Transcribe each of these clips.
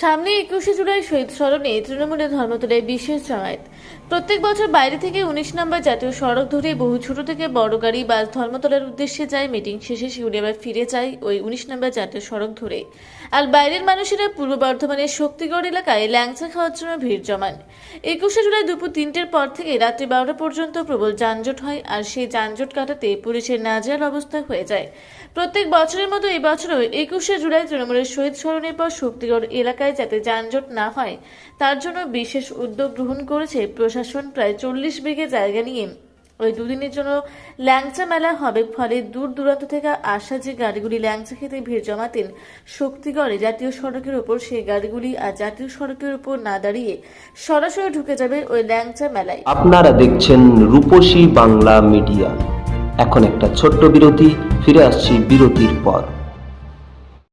সামনে একুশে জুলাই শহীদ স্মরণে তৃণমূলের ধর্মতলায় বিশেষ জমায়েত। প্রত্যেক বছর বাইরে থেকে উনিশ নম্বর জাতীয় সড়ক ধরে বহু ছোট থেকে বড় গাড়ি বাস ধর্মতলার উদ্দেশ্যে যায়। মিটিং শেষে শিউরি আবার ফিরে যায় ওই উনিশ নম্বর জাতীয় সড়ক ধরে। আর বাইরের মানুষেরা পূর্ব বর্ধমানের শক্তিগড় এলাকায় ল্যাংচা খাওয়ার জন্য ভিড় জমান। একুশে জুলাই দুপুর তিনটের পর থেকে রাত্রি বারোটা পর্যন্ত প্রবল যানজট হয় আর সেই যানজট কাটাতে পুলিশের নাজেহাল অবস্থা হয়ে যায়। প্রত্যেক বছরের মতো এই বছরও একুশে জুলাই তৃণমূলের শহীদ স্মরণের পর শক্তিগড় এলাকায় যাতে যানজট না হয়, তার জন্য বিশেষ উদ্যোগ গ্রহণ করেছে প্রশাসন প্রায় চল্লিশ বিঘে জায়গা নিয়ে। ওই দুদিনের জন্য ল্যাংচা মেলা হবে, ফলে দূর দূরান্ত থেকে আসা যে গাড়িগুলি ল্যাংচা খেতে ভিড় জমাতেন, শক্তিগড়ে জাতীয় সড়কের ওপর সেই গাড়িগুলি আর জাতীয় সড়কের উপর না দাঁড়িয়ে সরাসরি ঢুকে যাবে ওই ল্যাংচা মেলায়। আপনারা দেখছেন রূপসী বাংলা মিডিয়া। এখন একটা ছোট্ট বিরতি, ফিরে আসছি বিরতির পর।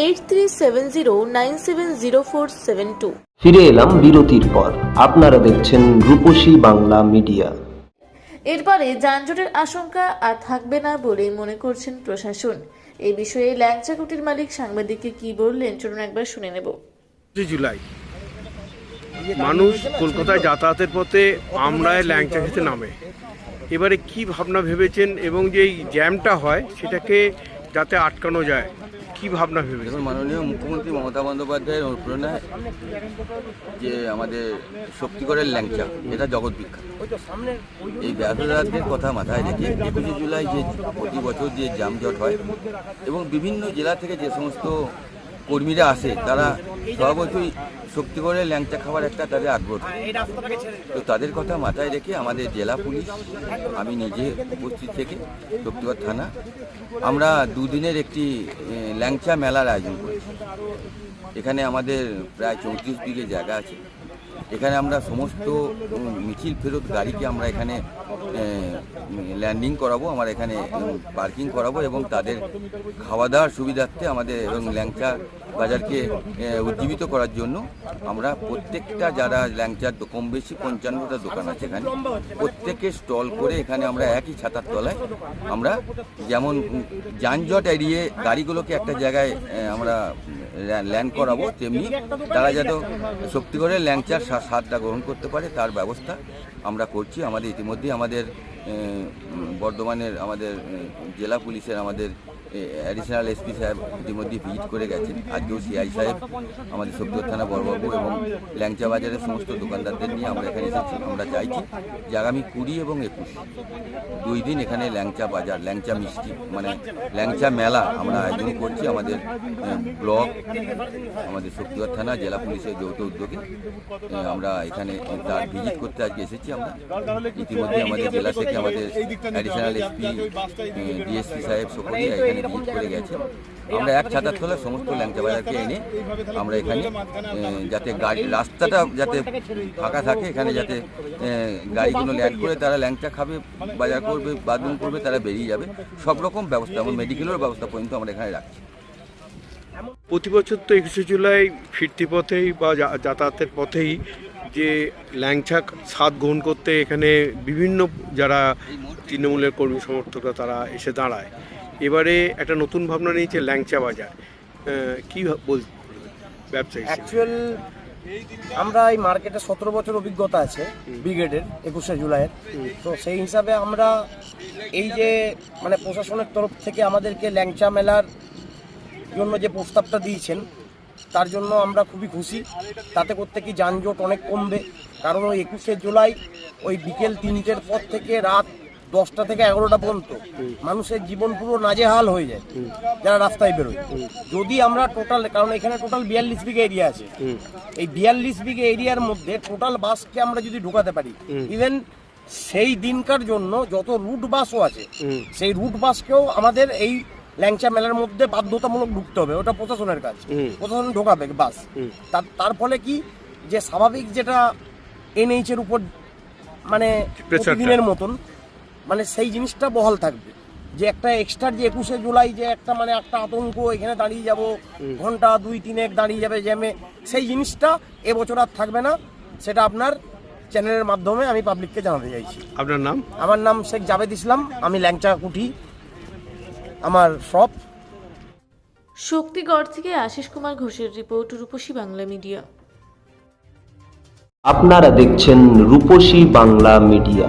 eight three seven zero nine seven zero four seven two ফিরে এলাম বিরতির পর। আপনারা দেখছেন রূপসী বাংলা মিডিয়া। এরপরে যানজটের আশঙ্কা আর থাকবে না বলে মনে করছেন প্রশাসন। এই বিষয়ে ল্যাংচা কুটির মালিক সাংবাদিককে কি বললেন চলুন একবার শুনে নেব। জুলাই। মানুষ কলকাতায় যাতায়াতের পথে আমরায় ল্যাংচা খেতে নামে। এবারে কি ভাবনা ভেবেছেন এবং যে জ্যামটা হয় সেটাকে যাতে আটকানো যায়? কি ভাবনা ভেবে দেখুন, মাননীয় মুখ্যমন্ত্রী মমতা বন্দ্যোপাধ্যায়ের অনুপ্রেরণায় যে আমাদের শক্তিগড়ের ল্যাংচা এটা জগৎ বিখ্যাত। এই ব্যবসাদারদের কথা মাথায় রেখে একুশে জুলাই যে প্রতি বছর যে যানজট হয় এবং বিভিন্ন জেলা থেকে যে সমস্ত কর্মীরা আসে, তারা স্বভাবতই করে ল্যাংচা খাওয়ার একটা তাদের আগ্রহ। তো তাদের কথা মাথায় রেখে আমাদের জেলা পুলিশ আমি নিজে উপস্থিত থেকে শক্তিগড় থানা আমরা দুদিনের একটি ল্যাংচা মেলার আয়োজন করেছি। এখানে আমাদের প্রায় চৌত্রিশ বিঘে জায়গা আছে। এখানে আমরা সমস্ত মিছিল ফেরত গাড়িকে আমরা এখানে ল্যান্ডিং করাবো, আমরা এখানে পার্কিং করাবো এবং তাদের খাওয়া দাওয়ার সুবিধার্থে আমাদের এবং ল্যাংচা বাজারকে উজ্জীবিত করার জন্য আমরা প্রত্যেকটা যারা ল্যাংচার কম বেশি পঞ্চান্নটা দোকান আছে এখানে, প্রত্যেকে স্টল করে এখানে আমরা একই ছাতার তলায় আমরা যেমন যানজট এড়িয়ে গাড়িগুলোকে একটা জায়গায় আমরা ল্যান্ড করাবো তেমনি তারা যাতে শক্তি করে ল্যাংচার সারটা গ্রহণ করতে পারে, তার ব্যবস্থা আমরা করছি। আমাদের ইতিমধ্যে আমাদের বর্ধমানের আমাদের জেলা পুলিশের আমাদের অ্যাডিশনাল এসপি সাহেব ইতিমধ্যে ভিজিট করে গেছেন। আজকেও সিআই সাহেব আমাদের শক্তিগড় থানা বড়বাবু এবং ল্যাংচা বাজারের সমস্ত দোকানদারদের নিয়ে আমরা এখানে এসেছি। আমরা চাইছি যে আগামী কুড়ি এবং একুশ দুই দিন এখানে ল্যাংচা বাজার, ল্যাংচা মিষ্টি মানে ল্যাংচা মেলা আমরা আয়োজন করছি আমাদের ব্লক, আমাদের শক্তিগড় থানা, জেলা পুলিশের যৌথ উদ্যোগে। আমরা এখানে তার ভিজিট করতে আজকে এসেছি আমরা। ইতিমধ্যে আমাদের জেলা থেকে আমাদের অ্যাডিশনাল এসপি ডিএসপি সাহেব সকলেই এখানে ভিজিট করে গেছে। আমরা এক ছাতার তলায় সমস্ত ল্যাংচা বাজারকে এনে আমরা এখানে যাতে গাড়ি রাস্তাটা যাতে ফাঁকা থাকে এখানে যাতে গাড়িগুলো ল্যান্ড করে তারা ল্যাংচা খাবে বাজার করবে বাথরুম করবে তারা বেরিয়ে যাবে। সব রকম ব্যবস্থা এবং মেডিকেলের ব্যবস্থা পর্যন্ত আমরা এখানে রাখছি। প্রতি বছর তো একুশে জুলাই ফিরতি পথেই বা যাতায়াতের পথেই যে ল্যাংচা স্বাদ গ্রহণ করতে এখানে বিভিন্ন যারা তৃণমূলের কর্মী সমর্থকরা তারা এসে দাঁড়ায়। এবারে একটা নতুন ভাবনা নিয়েছে ল্যাংচা বাজার। কি বল ব্যবসায়ী অ্যাকচুয়াল আমরা এই মার্কেটে সতেরো বছর অভিজ্ঞতা আছে ব্রিগেডের একুশে জুলাইয়ের। তো সেই হিসাবে আমরা এই যে মানে প্রশাসনের তরফ থেকে আমাদেরকে ল্যাংচা মেলার জন্য যে প্রস্তাবটা দিয়েছেন তার জন্য আমরা খুবই খুশি। তাতে করতে কি যানজট অনেক কমবে। কারণ ওই একুশে জুলাই ওই বিকেল তিনটের পর থেকে রাত দশটা থেকে এগারোটা পর্যন্ত মানুষের জীবন পুরো নাজেহাল হয়ে যায় যারা রাস্তায় বেরোয়। যদি আমরা টোটাল কারণ এখানে টোটাল বিয়াল্লিশ বিঘা এরিয়া আছে। এই বিয়াল্লিশ বিঘা এরিয়ার মধ্যে টোটাল বাসকে আমরা যদি ঢোকাতে পারি ইভেন সেই দিনকার জন্য যত রুট বাসও আছে সেই রুট বাসকেও আমাদের এই ল্যাংচা মেলার মধ্যে বাধ্যতামূলক ঢুকতে হবে। ওটা প্রশাসনের কাজ। প্রশাসন ঢোকাবে বাস। তার ফলে কি? যে স্বাভাবিক যেটা এনএইচ এর উপর মানে। প্রতিদিনের মতন মানে সেই জিনিসটা বহাল থাকবে। যে একটা এক্সট্রা যে একুশে জুলাই যে একটা মানে একটা আতঙ্ক এখানে দাঁড়িয়ে যাব ঘণ্টা দুই তিনেক দাঁড়িয়ে যাবে জ্যামে সেই জিনিসটা এবছর আর থাকবে না। সেটা আপনার চ্যানেলের মাধ্যমে আমি পাবলিককে জানাতে চাইছি। আপনার নাম? আমার নাম শেখ জাভেদ ইসলাম আমি ল্যাংচা কুঠি আমার শপ শক্তিগড় থেকে আশিস কুমার ঘোষের রিপোর্ট রূপসী বাংলা মিডিয়া। আপনারা দেখছেন রূপসী Bangla media.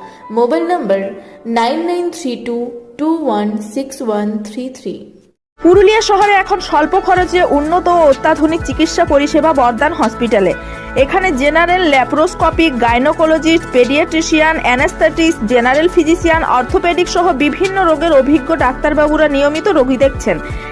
Mobile number nine nine three two two one six one three three. Purulia শহরে এখন স্বল্প খরচে উন্নত ও অত্যাধুনিক চিকিৎসা পরিষেবা বর্ধমান হসপিটালে। এখানে general laparoscopic gynaecologist, paediatrician, anaesthetist, general physician, orthopaedic সহ বিভিন্ন রোগের অভিজ্ঞ ডাক্তারবাবুরা নিয়মিত রোগী দেখছেন।